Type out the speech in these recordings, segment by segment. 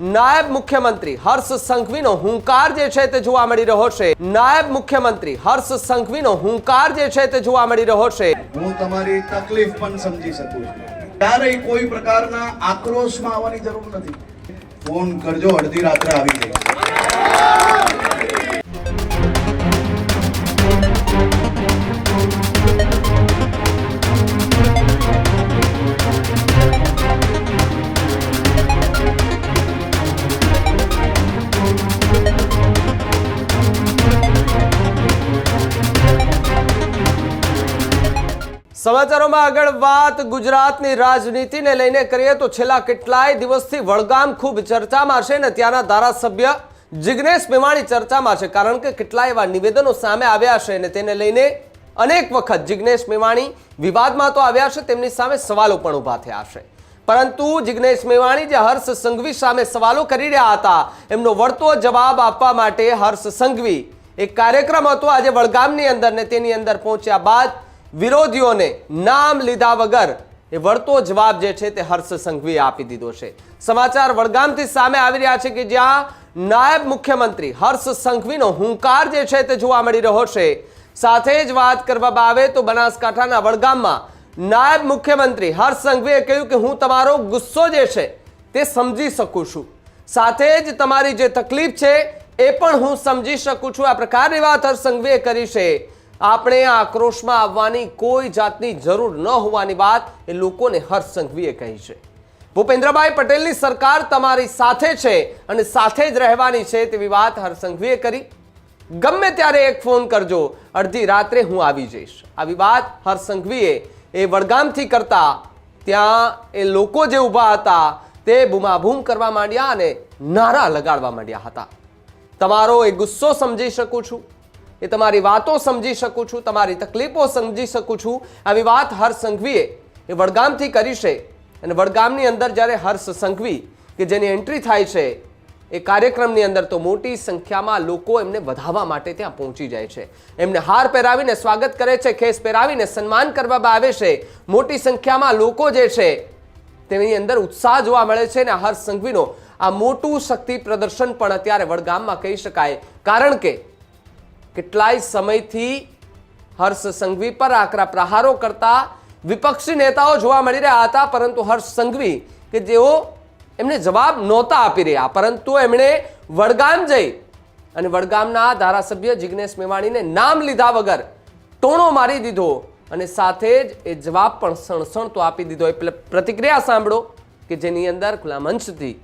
નાયબ મુખ્યમંત્રી હર્ષ સંઘવીનો હુંકાર જે છે તે જોવા મળી રહ્યો છે. નાયબ મુખ્યમંત્રી હર્ષ સંઘવીનો હુંકાર જે છે તે જોવા મળી રહ્યો છે. હું તમારી તકલીફ પણ સમજી શકું છું. ક્યારેય કોઈ પ્રકારના આક્રોશમાં આવવાની જરૂર નથી. ફોન કરજો, અડધી રાત્રે આવી જઈશ સમાચારોમાં આગળ વાત. ગુજરાતની રાજનીતિને લઈને કરીએ તો છેલ્લા કેટલાય દિવસથી વડગામ ખૂબ ચર્ચામાં છે ને ત્યાંના ધારાસભ્ય જિગ્નેશ મેવાણી ચર્ચામાં છે, કારણ કે કેટલાય એવા નિવેદનો સામે આવ્યા છે અને તેને લઈને અનેક વખત જિગ્નેશ મેવાણી વિવાદમાં તો આવ્યા છે, તેમની સામે સવાલો પણ ઊભા થયા છે. પરંતુ જિગ્નેશ મેવાણી જે હર્ષ સંઘવી સામે સવાલો કરી રહ્યા હતા, એમનો વળતો જવાબ આપવા માટે હર્ષ સંઘવી એક કાર્યક્રમ હતો આજે વડગામની અંદર ને તેની અંદર પહોંચ્યા બાદ વિરોધીઓને નામ લીધા વગર એ વળતો જવાબ જે છે તે હર્ષ સંઘવીએ આપી દીધો છે. સમાચાર વડગામથી સામે આવી રહ્યા છે કે જ્યાં નાયબ મુખ્યમંત્રી હર્ષ સંઘવીનો હુંકાર જે છે તે જોવા મળી રહ્યો છે. સાથે જ વાત કરવામાં આવે તો બનાસકાંઠાના વડગામમાં નાયબ મુખ્યમંત્રી હર્ષ સંઘવીએ કહ્યું કે હું તમારો ગુસ્સો જે છે તે સમજી શકું છું. સાથે જ તમારી જે તકલીફ છે એ પણ હું સમજી શકું છું. આ પ્રકારની વાત હર્ષ સંઘવીએ કરી છે. આપણે આક્રોશમાં આવવાની કોઈ જાતની જરૂર ન હોવાની વાત એ લોકોને હર્ષ સંઘવીએ કહી છે. ભૂપેન્દ્રભાઈ પટેલની સરકાર તમારી સાથે છે અને સાથે જ રહેવાની છે તેવી વાત હર્ષ સંઘવીએ કરી. ગમે ત્યારે એક ફોન કરજો, અડધી રાત્રે હું આવી જઈશ. આવી વાત હર્ષ સંઘવીએ એ વડગામથી કરતા, ત્યાં એ લોકો જે ઊભા હતા તે બૂમાબૂમ કરવા માંડ્યા અને નારા લગાડવા માંડ્યા હતા. તમારો એ ગુસ્સો સમજી શકું છું. એ તમારી વાતો સમજી શકું છું, તમારી તકલીફો સમજી શકું છું. આવી વાત હર્ષ સંઘવીએ એ વડગામથી કરી છે. અને વડગામની અંદર જ્યારે હર્ષ સંઘવી કે જેની એન્ટ્રી થાય છે, એ કાર્યક્રમની અંદર તો મોટી સંખ્યામાં લોકો એમને વધાવવા માટે ત્યાં પહોંચી જાય છે. એમને હાર પહેરાવીને સ્વાગત કરે છે, ખેસ પહેરાવીને સન્માન કરવામાં આવે છે. મોટી સંખ્યામાં લોકો જે છે, તેની અંદર ઉત્સાહ જોવા મળે છે અને હર્ષ સંઘવીનો આ મોટું શક્તિ પ્રદર્શન પણ અત્યારે વડગામમાં કહી શકાય. કારણ કે કેટલાય સમયથી હર્ષ સંઘવી પર આકરા પ્રહારો કરતા વિપક્ષી નેતાઓ જોવા મળી રહ્યા હતા, પરંતુ હર્ષ સંઘવી કે જેઓ એમને જવાબ નહોતા આપી રહ્યા, પરંતુ એમણે વડગામ જઈ અને વડગામના ધારાસભ્ય જિગ્નેશ મેવાણીને નામ લીધા વગર ટોણો મારી દીધો અને સાથે જ એ જવાબ પણ સણસણતો આપી દીધો. એ પ્રતિક્રિયા સાંભળો કે જેની અંદર ખુલ્લા મંચથી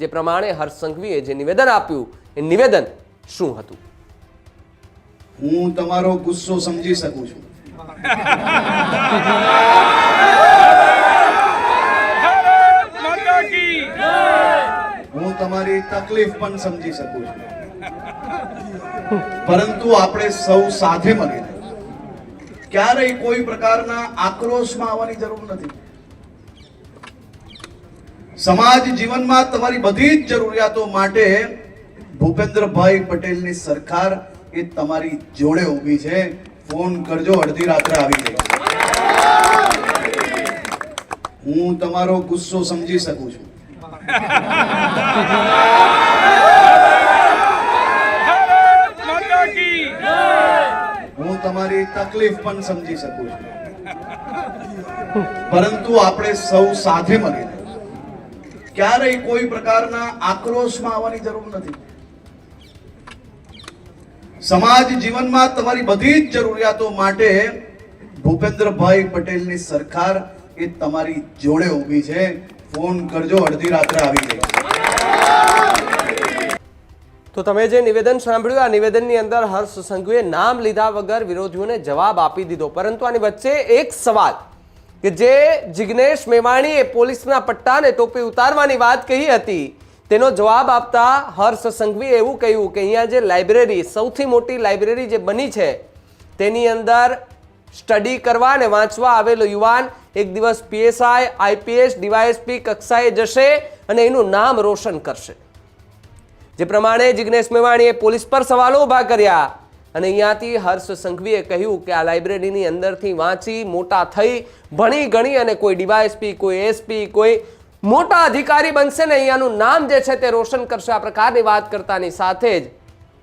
જે પ્રમાણે હર્ષ સંઘવીએ જે નિવેદન આપ્યું, એ નિવેદન શું હતું? હું તમારો ગુસ્સો સમજી શકું છું. હું તમારી તકલીફ પણ સમજી શકું છું. પરંતુ આપણે સૌ સાથે મળીને ક્યારેય કોઈ પ્રકારના આક્રોશમાં આવવાની જરૂર નથી. સમાજ જીવનમાં તમારી બધી જ જરૂરિયાતો માટે ભૂપેન્દ્રભાઈ પટેલની સરકાર એ તમારી જોડે ઊભી છે. ફોન કરજો, અડધી રાત્રે આવી જાય હું તમારો ગુસ્સો સમજી શકું છું. હું તમારી તકલીફ પણ સમજી શકું છું. પરંતુ આપણે સૌ સાથે મળીને ક્યારેય કોઈ પ્રકારના આક્રોશમાં આવવાની જરૂર નથી. સમાજ જીવનમાં તમારી બધી જ જરૂરિયાતો માટે ભૂપેન્દ્રભાઈ પટેલની સરકાર એ તમારી જોડે ઊભી છે. ફોન કરજો, અડધી રાત્રે આવી જઈશ તો તમે જે નિવેદન સાંભળ્યું, આ નિવેદનની અંદર હર્ષ સંઘવીએ નામ લીધા વગર વિરોધીઓને જવાબ આપી દીધો. પરંતુ આની વચ્ચે એક સવાલ કે જે જિગ્નેશ મેવાણીએ પોલીસના પટ્ટાને ટોપી ઉતારવાની વાત કહી હતી તેનો જવાબ આપતા હર્ષ સંઘવીએ એવું કહ્યું કે અહીંયા જે લાઇબ્રેરી, સૌથી મોટી લાઇબ્રેરી જે બની છે, તેની અંદર સ્ટડી કરવા અને વાંચવા આવેલો યુવાન એક દિવસ પીએસઆઈ, આઈપીએસ, ડીવાયએસપી કક્ષાએ જશે અને એનું નામ રોશન કરશે. જે પ્રમાણે જિગ્નેશ મેવાણીએ પોલીસ પર સવાલો ઊભા કર્યા અને અહીંયાથી હર્ષ સંઘવીએ કહ્યું કે આ લાઇબ્રેરીની અંદરથી વાંચી, મોટા થઈ, ભણી ગણી અને કોઈ ડીવાયએસપી, કોઈ એસપી, કોઈ મોટા અધિકારી બનશે ને અહીંયાનું નામ જે છે તે રોશન કરશે. આ પ્રકારની વાત કરતાની સાથે જ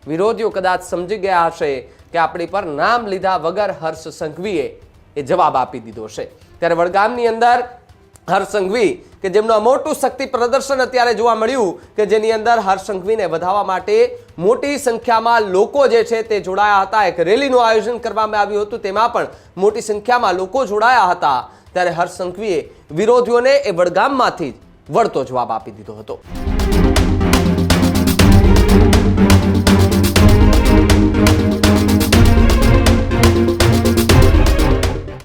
વિરોધીઓ કદાચ સમજી ગયા હશે કે આપણી પર નામ લીધા વગર હર્ષ સંઘવીએ એ જવાબ આપી દીધો છે. ત્યારે વડગામની અંદર હર્ષ સંઘવી, કે જેમનું મોટું શક્તિ પ્રદર્શન અત્યારે જોવા મળ્યું, કે જેની અંદર હર્ષ સંઘવીને વધાવવા માટે મોટી સંખ્યામાં લોકો જે છે તે જોડાયા હતા. એક રેલીનું આયોજન કરવામાં આવ્યું હતું. તેમાં પણ મોટી સંખ્યામાં લોકો જોડાયા હતા. ત્યારે હર્ષ સંઘવીએ વિરોધીઓને એ વડગામમાંથી જ વળતો જવાબ આપી દીધો હતો.